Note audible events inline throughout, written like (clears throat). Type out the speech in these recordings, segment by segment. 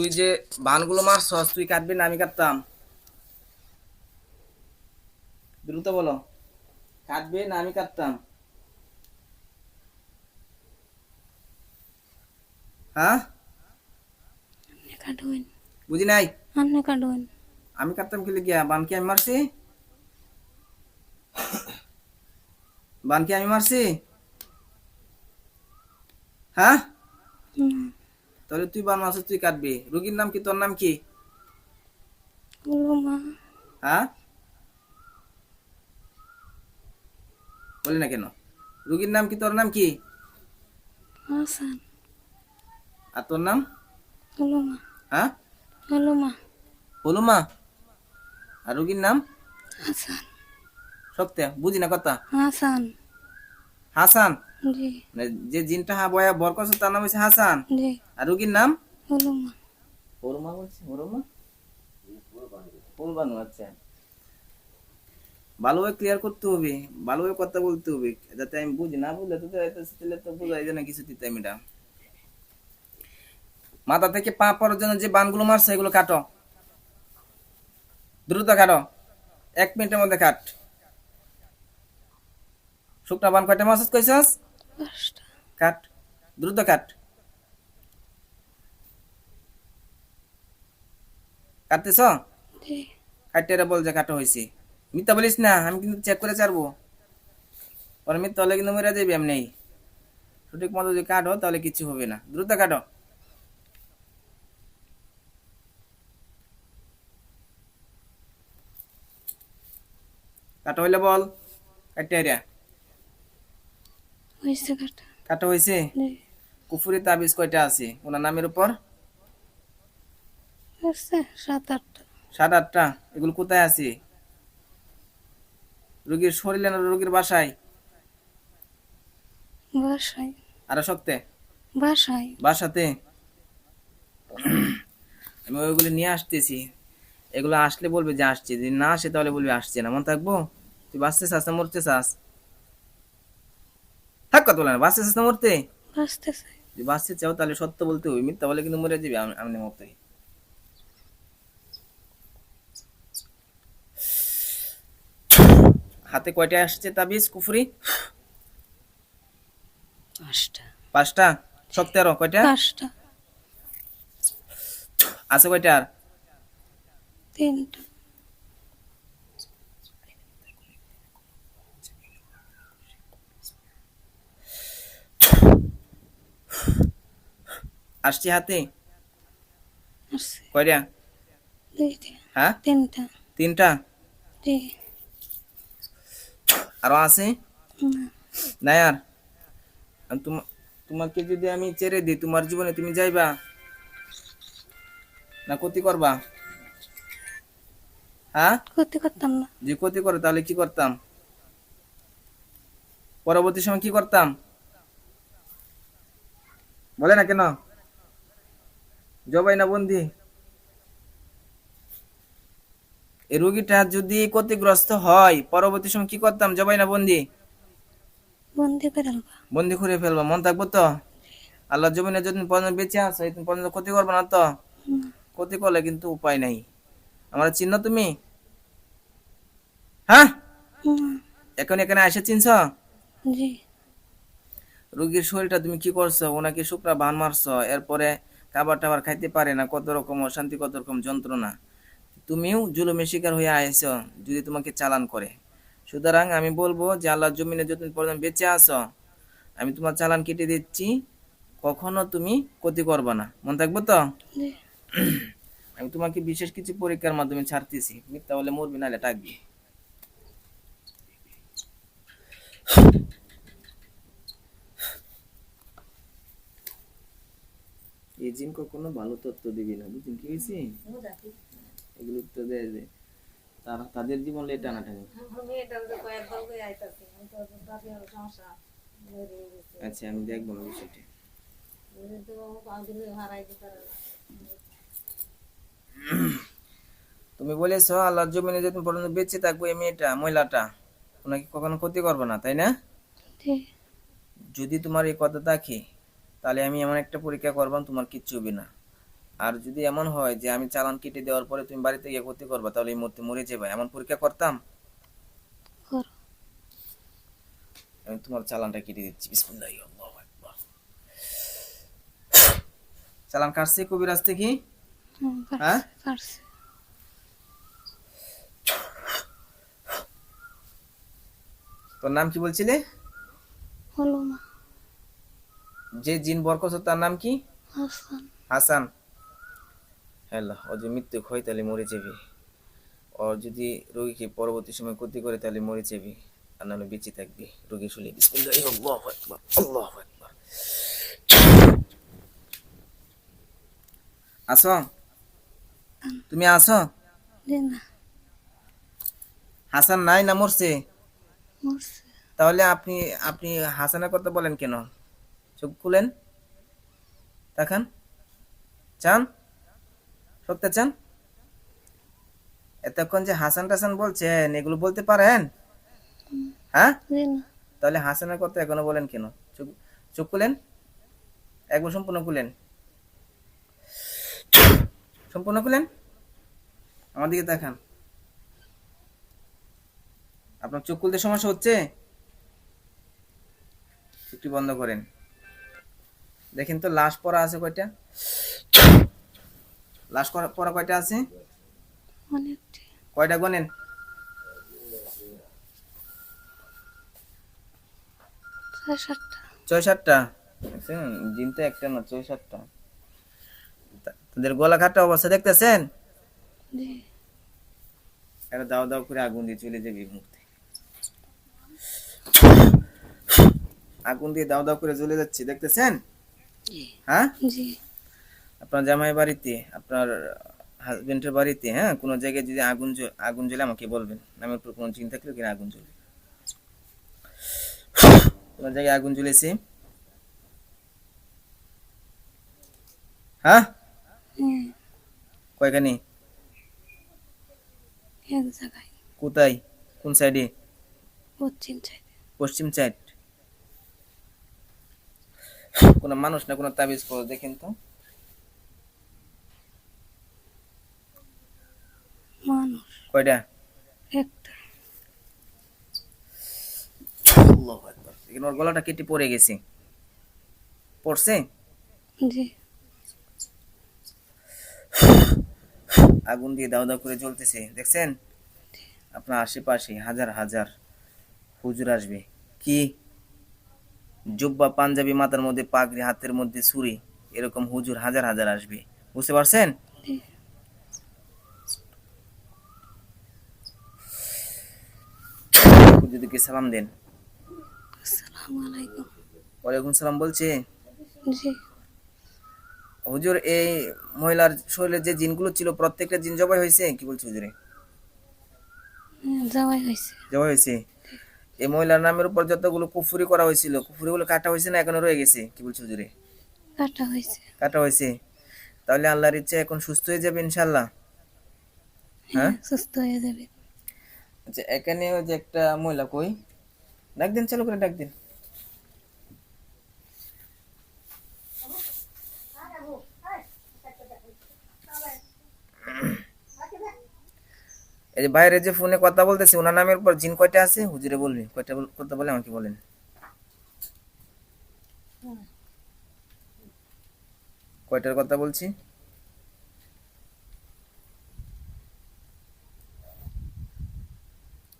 তুই যে বানগুলো মারছস তুই কাটবি না আমি কাটতাম। দ্রুত বলো। কাটবে না আমি কাটতাম। হ্যাঁ? বুঝি নাই? আপনি আমি কাটতাম কি গিয়া বান কি আমি মারছি? বান কি আমি মারছি? হ্যাঁ? তাহলে তুই বান মারছিস তুই কাটবি। রুগীর নাম কি? তোর নাম কি? মা হ্যাঁ? বলি না কেন? রুগীর নাম কি? তোর নাম কি? হাসান। আর তোর নাম? বলো মা হ্যাঁ আর রুগীর নাম? হাসান। সত্যি? বুঝি না কথা? হাসান। হাসান? যে জিনটা হা বয়া বর করছে তার নাম হচ্ছে হাসান। জি। আর রুগীর নাম? ফুলবানু আচ্ছা। ভালোভাবে ক্লিয়ার করতে হবে ভালোভাবে কথা বলতে হবে যাতে আমি বুঝি না বুঝলে তো তাহলে তো বোঝাই যায় না কিছু দিতে আমি এটা। মাথা থেকে পা পড়ার জন্য যে বানগুলো মারছে এগুলো কাটো। দ্রুত কাটো। এক মিনিটের মধ্যে কাট। শুকনা বান কয়টা মারছিস কইছস? পাঁচটা কাট দ্রুত কাট। কাটতেছ? জি। কাটেরা বল যে কাটা হয়েছে মিথ্যা বলিস না আমি কিন্তু চেক করে ছাড়বো। পরে মিথ্যা হলে কিন্তু মরে যাবি এমনি। সঠিক মতো যদি কাটো তাহলে কিছু হবে না। দ্রুত কাটো। কাটা হইলে বল কাটিয়া হয়েছে কাটা। কাটা হয়েছে? কুফুরি তাবিজ কয়টা আছে? ওনার নামের উপর? আছে সাত আটটা। সাত আটটা। এগুলো কোথায় আছে? রোগীর শরীরে না রোগীর বাসায়? বাসায়। আরও শক্তে? বাসায়। বাসাতে? (clears throat) আমি ওইগুলো নিয়ে আসতেছি। এগুলো আসলে বলবে যে আসছে। যদি না আসে তাহলে বলবে আসছে না। মন থাকব? তুই বাঁচতে চাস না মরতে চাস? থাক কথা বলে না বাঁচতে চাস না মরতে? বাঁচতেছে যদি বাঁচতে চাও তাহলে সত্য বলতে হবে মিথ্যা বলে কিন্তু মরে যাবে আমি আমি মতে হাতে কয়টা আসছে তাবিজ কুফরি? পাঁচটা। পাঁচটা? শক্তি আরও কয়টা? পাঁচটা। আছে কয়টা আর? তিনটা। আসছে হাতে? কয়টা? হ্যাঁ? তিনটা। তিনটা? আরও আছে? না। আর তোমাকে যদি আমি ছেড়ে দিই তোমার জীবনে তুমি যাইবা? না ক্ষতি করবা? হ্যাঁ? করতে করতাম না। যে ক্ষতি করে তাহলে কি করতাম? পরবর্তী সময় কি করতাম? বলে না কেন? জবাই না বন্দি? এই রোগীটা যদি ক্ষতিগ্রস্ত হয় পরবর্তী সময় কি করতাম? জবাই না বন্দি? বন্দি করে বন্দি করে ফেলব। মন থাকব তো? আল্লাহ জমিনে যদি পর্যন্ত বেঁচে আসো এই পর্যন্ত ক্ষতি করব না তো? ক্ষতি করলে কিন্তু উপায় নাই। আমার চিহ্ন তুমি? হ্যাঁ? এখন এখানে এসে চিনছ? রুগীর শরীরটা তুমি কি করছ? ওনাকে শুকনা বান মারছো। এরপরে খাবার টাবার খাইতে পারে না কত রকম অশান্তি কত রকম যন্ত্রণা। তুমিও জুলুমের শিকার হয়ে আইছো যদি তোমাকে চালান করে। সুতরাং আমি বলব যে আল্লাহ জমিনে যতদিন পর্যন্ত বেঁচে আছো আমি তোমার চালান কেটে দিচ্ছি কখনো তুমি ক্ষতি করবে না। মন থাকব তো? আমি তোমাকে বিশেষ কিছু পরীক্ষার মাধ্যমে ছাড়তেছি। মিথ্যা বলে মরবি নাহলে থাকবি। জিন কখনো ভালো তত্ত্ব দিবি না বুঝলি? কি হয়েছে এগুলো তো দেয় যে তারা তাদের জীবন লে টানাটানি। আচ্ছা আমি দেখব না বিষয়টি। তুমি বলেছ আল্লাহর জমিনে যতদিন পর্যন্ত বেঁচে থাকব এই মেয়েটা মহিলাটা ওনাকে কখনো ক্ষতি করবে না তাই না? যদি তোমার এই কথা থাকে তাহলে আমি এমন একটা পরীক্ষা করবাম তোমার কিচ্ছু হবে না। আর যদি এমন হয় যে আমি চালান কেটে দেওয়ার পরে তুমি বাড়িতে গিয়ে ক্ষতি করবা তাহলে এই মুহূর্তে মরে যাবে। এমন পরীক্ষা করতাম? আমি তোমার চালানটা কেটে দিচ্ছি। বিসমিল্লাহি আল্লাহু আকবার। চালান কাটছে কবিরাজ থেকে? হ্যাঁ? তোর নাম কি বলছিলে? যে জিন বরকত তার নাম কি? হাসান। হ্যালো ও যদি মৃত্যু হয় তাহলে মরে যাবে। ওর যদি রোগীকে পরবর্তী সময় ক্ষতি করে তাহলে মরে যাবে। আর নাহলে বেঁচে থাকবে রোগী শুলে। আকবার আসো। তুমি আসো। হাসান নাই না মরছে? মরছে। তাহলে আপনি আপনি হাসানের কথা বলেন কেন? চোখ খুলেন। দেখান চান? সত্যি চান? এতক্ষণ যে হাসান টাসান বলছেন এগুলো বলতে পারেন? হ্যাঁ? তাহলে হাসানের কথা এখনও বলেন কেন? চোখ খুলেন? একবার সম্পূর্ণ খুলেন। সম্পূর্ণ খুলেন? আমার দিকে দেখান আপনার চোখ খুলতে সমস্যা হচ্ছে? চোখটি বন্ধ করেন। দেখেন তো লাশ পড়া আছে কয়টা? লাশ পড়া কয়টা আছে? কয়টা গনেন? ছয় সাতটা ছয় সাতটা দেখছেন জিন তো একটা না ছয় সাতটা তাদের গলা কাটা অবস্থা দেখতেছেন? জি। একটা দাও দাও করে আগুন দিয়ে চলে যাবে মুহূর্তে। আগুন দিয়ে দাও দাও করে জ্বলে যাচ্ছে দেখতেছেন? হ্যাঁ? আপনার জামাই বাড়িতে আপনার হাজবেন্ডের বাড়িতে হ্যাঁ? কোনো জায়গায় যদি আগুন আগুন জ্বলে আমাকে বলবেন। নামের উপর কোনো চিন্তা থাকলে কিনা আগুন জ্বলে। কোনো জায়গায় আগুন জ্বলেছে? হ্যাঁ? হ্যাঁ কয়খানি? কোথায়? কোন সাইডে পশ্চিম সাইডে পশ্চিম সাইড কোন মানুষ না কোনো তাবিজ করো দেখেন তো। মানুষ। কয়টা? একটা। আল্লাহু আকবার। এখানে ওর গলাটা কেটে পড়ে গেছে। পড়ছে? জি। আগুন দিয়ে দাও দাও করে জ্বলতেছে দেখছেন? আপনার আশেপাশে হাজার হাজার হুজুর আসবে। কি? জুব্বা পাঞ্জাবি মাথার মধ্যে পাগড়ি হাতের মধ্যে ছুরি এরকম হুজুর হাজার হাজার আসবে। বুঝতে পারছেন? সালাম দেন। ওয়ালাইকুম সালাম বলছে। হুজুর এই মহিলার শরীরে যে জিনগুলো ছিল প্রত্যেকটা জিন জবাই হয়েছে? কি বলছে হুজুরে? যাওয়াই হয়েছে। জবাই হয়েছে? এই মহিলার নামের উপর যতগুলো কুফুরি করা হয়েছিল কুফুরিগুলো কাটা হয়েছে না এখনও রয়ে গেছে? কি বলছো জুড়ে কাটা হয়েছে। কাটা হয়েছে। তাহলে আল্লাহর ইচ্ছা এখন সুস্থ হয়ে যাবে ইনশাল্লাহ হ্যাঁ হ্যাঁ? সুস্থ হয়ে যাবে। আচ্ছা এখানে ওই যে একটা মহিলা কই? ডাক দিন চালু করে ডাক দিন। এই যে বাইরে যে ফোনে কথা বলতেছে ওনার নামের উপর জিন কয়টা আছে? হুজুরে বলবি কয়টা কথা বলে আমাকে বলেন। কয়টার কথা বলছি?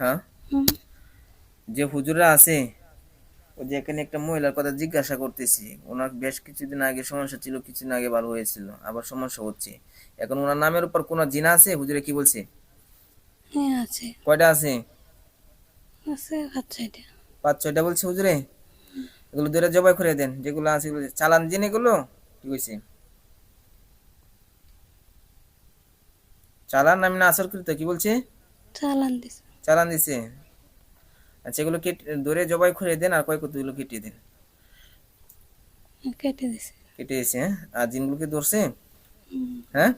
হ্যাঁ? যে হুজুরা আছে ওই যে এখানে একটা মহিলার কথা জিজ্ঞাসা করতেছি ওনার বেশ কিছুদিন আগে সমস্যা ছিল কিছুদিন আগে ভালো হয়েছিল আবার সমস্যা হচ্ছে। এখন ওনার নামের উপর কোন জিনা আছে? হুজুরে কি বলছে? হ্যাঁ আছে। কয়টা আছে? আছে হাত সাইডে পাঁচ ছয়টা বলছে হুজুরে? এগুলো ধরে জবাই করে দেন যেগুলো আছে এগুলো চালান জিন এগুলো? কি কইছে? চালান আমি না আসর করিতে কি বলছে? চালান দিছে। চালান দিছে। আচ্ছা এগুলো কেটে ধরে জবাই করে দেন আর কয় কতগুলো কেটে দেন? কেটে দিছে। কেটে এসে হ্যাঁ? আর জিনগুলোকে ধরছে? হ্যাঁ?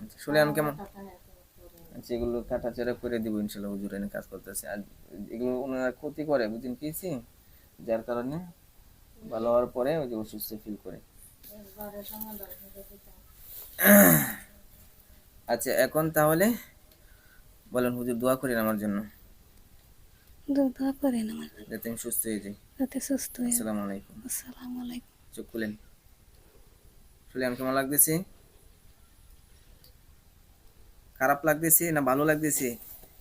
আচ্ছা, শুনে আমি কেমন? আচ্ছা এগুলো কাটাচেরা করে দিব ইনশাল্লাহ হুজুর এনে কাজ করতেছে। আর এগুলো ওনার ক্ষতি করে বুঝছেন কিছি যার কারণে ভালো হওয়ার পরে ওই যে অসুস্থ ফিল করে। আচ্ছা এখন তাহলে বলেন হুজুর দোয়া করেন আমার জন্য। দোয়া করেন আমার জন্য, যাতে আমি সুস্থ হয়ে যাই। যাতে সুস্থ হয়ে আসসালামু আলাইকুম। আসসালামু আলাইকুম। চোখ খুলেন। আসলে আমি কেমন লাগতেছে? খারাপ লাগতেছে না ভালো লাগতেছে?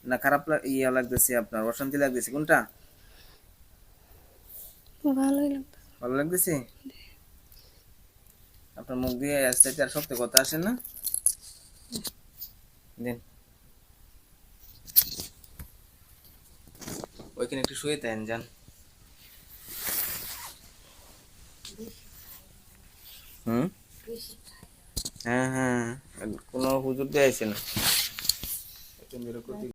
না খারাপ ইয়ে লাগতেছে আপনার অশান্তি লাগতেছে কোনটা? ভালো লাগতেছে? আপনার মুখ দিয়ে আস্তে আর সত্যি কথা আসে না? দেন। ওইখানে একটু শুয়ে দেন যান। হুম? হ্যাঁ হ্ঁ কোনো হুজুর দিয়ে আসে না।